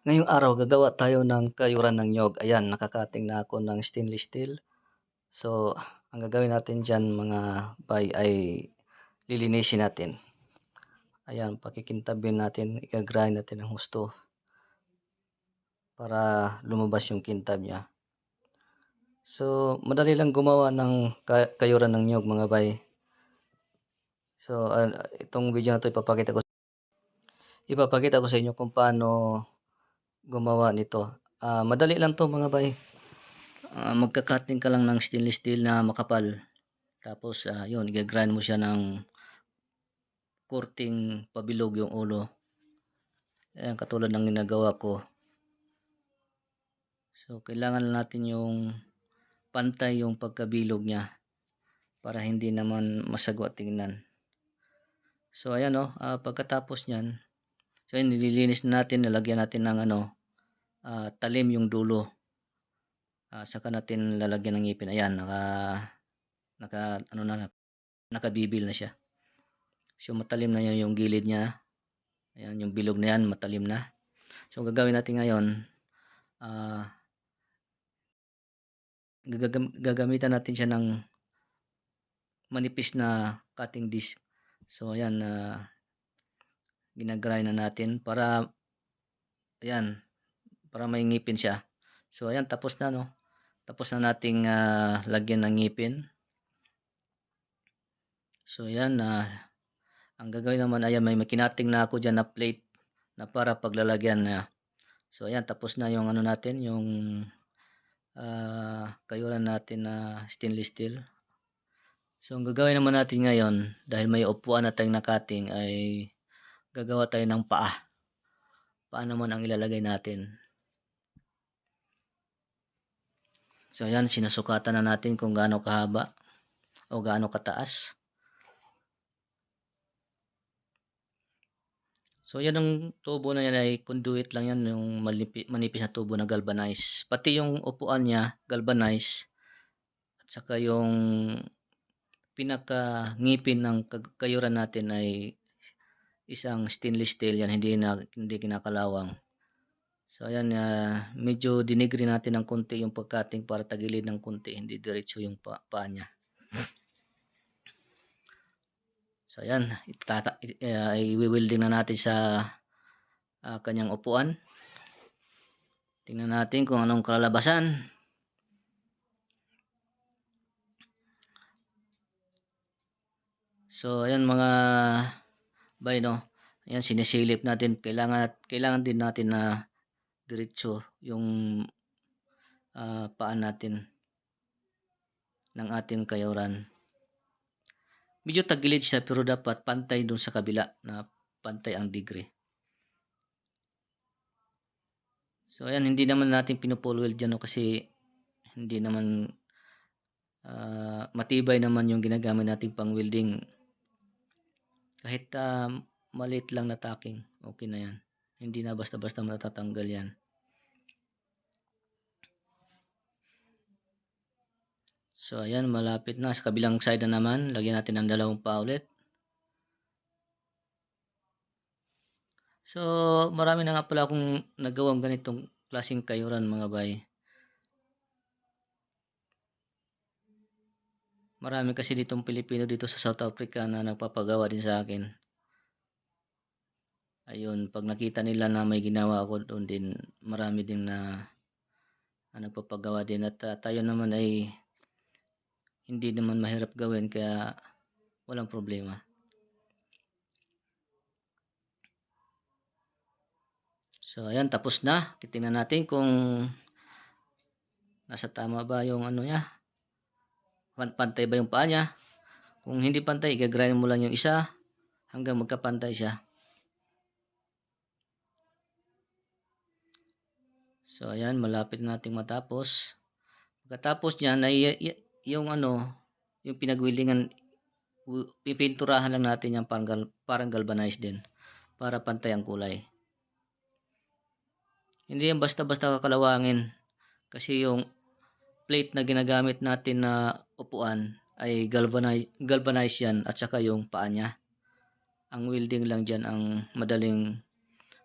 Ngayong araw gagawa tayo ng kayuran ng nyog. Ayan, nakakating na ako ng stainless steel. So, ang gagawin natin dyan mga bay ay lilinisin natin. Ayan, pakikintabin natin, i-grind natin ng husto para lumabas yung kintab niya. So, madali lang gumawa ng kayuran ng nyog mga bay. So, uh, itong video na to ipapakita ko ipapakita ko sa inyo kung paano gumawa nito. Uh, madali lang to mga bay. Uh, magka-cutting ka lang ng stainless steel na makapal. Tapos, uh, yun, i-grind mo siya ng kurting pabilog yung ulo. Ayan, katulad ng ginagawa ko. So, kailangan natin yung pantay yung pagkabilog niya para hindi naman masagwa tingnan. So, ayan o, oh, uh, pagkatapos niyan, so, nililinis natin, nalagyan natin ng ano, uh, talim yung dulo. Uh, saka natin lalagyan ng ngipin. Ayan, naka, naka, ano na, nakabibil na siya. So, matalim na yun yung gilid niya. Ayan, yung bilog na yan, matalim na. So, gagawin natin ngayon, uh, gagam gagamitan natin siya ng manipis na cutting disc. So, ayan, uh, ginagrind na natin para, ayan, para may ngipin siya. So ayan tapos na no. Tapos na nating uh, lagyan ng ngipin. So ayan na uh, ang gagawin naman ay may makinating na ako diyan na plate na para paglalagyan na. So ayan tapos na yung ano natin yung uh, kayuran natin na stainless steel. So ang gagawin naman natin ngayon dahil may upuan na tayong nakating ay gagawa tayo ng paa. Paano naman ang ilalagay natin? So ayan, sinasukatan na natin kung gaano kahaba o gaano kataas. So yan ang tubo na yan ay conduit lang yan, yung manipis na tubo na galvanize. Pati yung upuan niya, galvanize. At saka yung pinaka ngipin ng kayuran natin ay isang stainless steel yan, hindi na hindi kinakalawang. So ayan, uh, medyo dinigri natin ng konti yung pagkating para tagilid ng konti, hindi diretso yung pa paa niya. So ayan, itata uh, i-welding na natin sa uh, kanyang upuan. Tingnan natin kung anong kalalabasan. So ayan mga bay no. Ayan sinisilip natin. Kailangan kailangan din natin na diretso yung uh, paan natin ng ating kayuran. Medyo tagilid siya pero dapat pantay dun sa kabila na pantay ang degree. So ayan, hindi naman natin pinupull weld dyan no, kasi hindi naman uh, matibay naman yung ginagamit nating pang welding. Kahit uh, maliit lang na tacking, okay na yan. Hindi na basta-basta matatanggal yan. So, ayan, malapit na. Sa kabilang side na naman, lagyan natin ng dalawang pa ulit. So, marami na nga pala akong nagawang ganitong klaseng kayuran mga bay. Marami kasi ditong Pilipino dito sa South Africa na nagpapagawa din sa akin. Ayun, pag nakita nila na may ginawa ako doon din, marami din na, na nagpapagawa din. At uh, tayo naman ay hindi naman mahirap gawin kaya walang problema. So ayan tapos na. Titingnan natin kung nasa tama ba yung ano niya. Pantay ba yung paa niya. Kung hindi pantay, igagrind mo lang yung isa hanggang magkapantay siya. So ayan, malapit nating matapos. Pagkatapos niyan yung ano, yung pinagwilingan, pipinturahan lang natin yung parang, parang galvanized din para pantay ang kulay. Hindi yan basta-basta kakalawangin kasi yung plate na ginagamit natin na upuan ay galvanize, galvanize yan at saka yung paa niya. Ang welding lang dyan ang madaling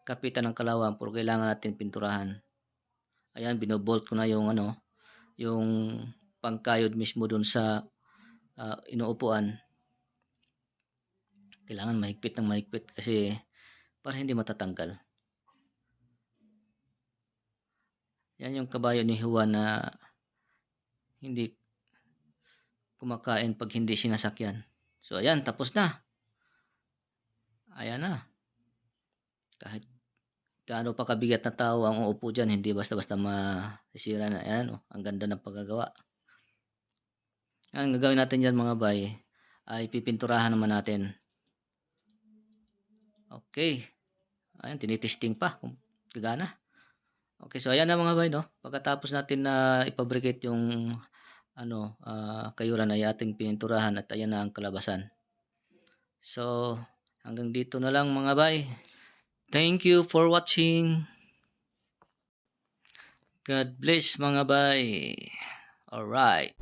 kapitan ng kalawang pero kailangan natin pinturahan. Ayan, binobolt ko na yung ano, yung pangkayod mismo dun sa ah, inuupuan. Kailangan mahigpit ng mahigpit kasi para hindi matatanggal. Yan yung kabayo ni Juan na hindi kumakain pag hindi sinasakyan. So ayan, tapos na. Ayan na. Kahit gaano pa kabigat na tao ang uupo dyan, hindi basta-basta masisira na. Ayan, oh, ang ganda ng pagkagawa. Ang gagawin natin dyan mga bay, ay pipinturahan naman natin. Okay. Ayan, tinitesting pa kung gagana. Okay, so ayan na mga bay, no? Pagkatapos natin na ipabricate yung ano, ah, kayuran ay ating pininturahan at ayan na ang kalabasan. So, hanggang dito na lang mga bay. Thank you for watching. God bless mga bay. Alright.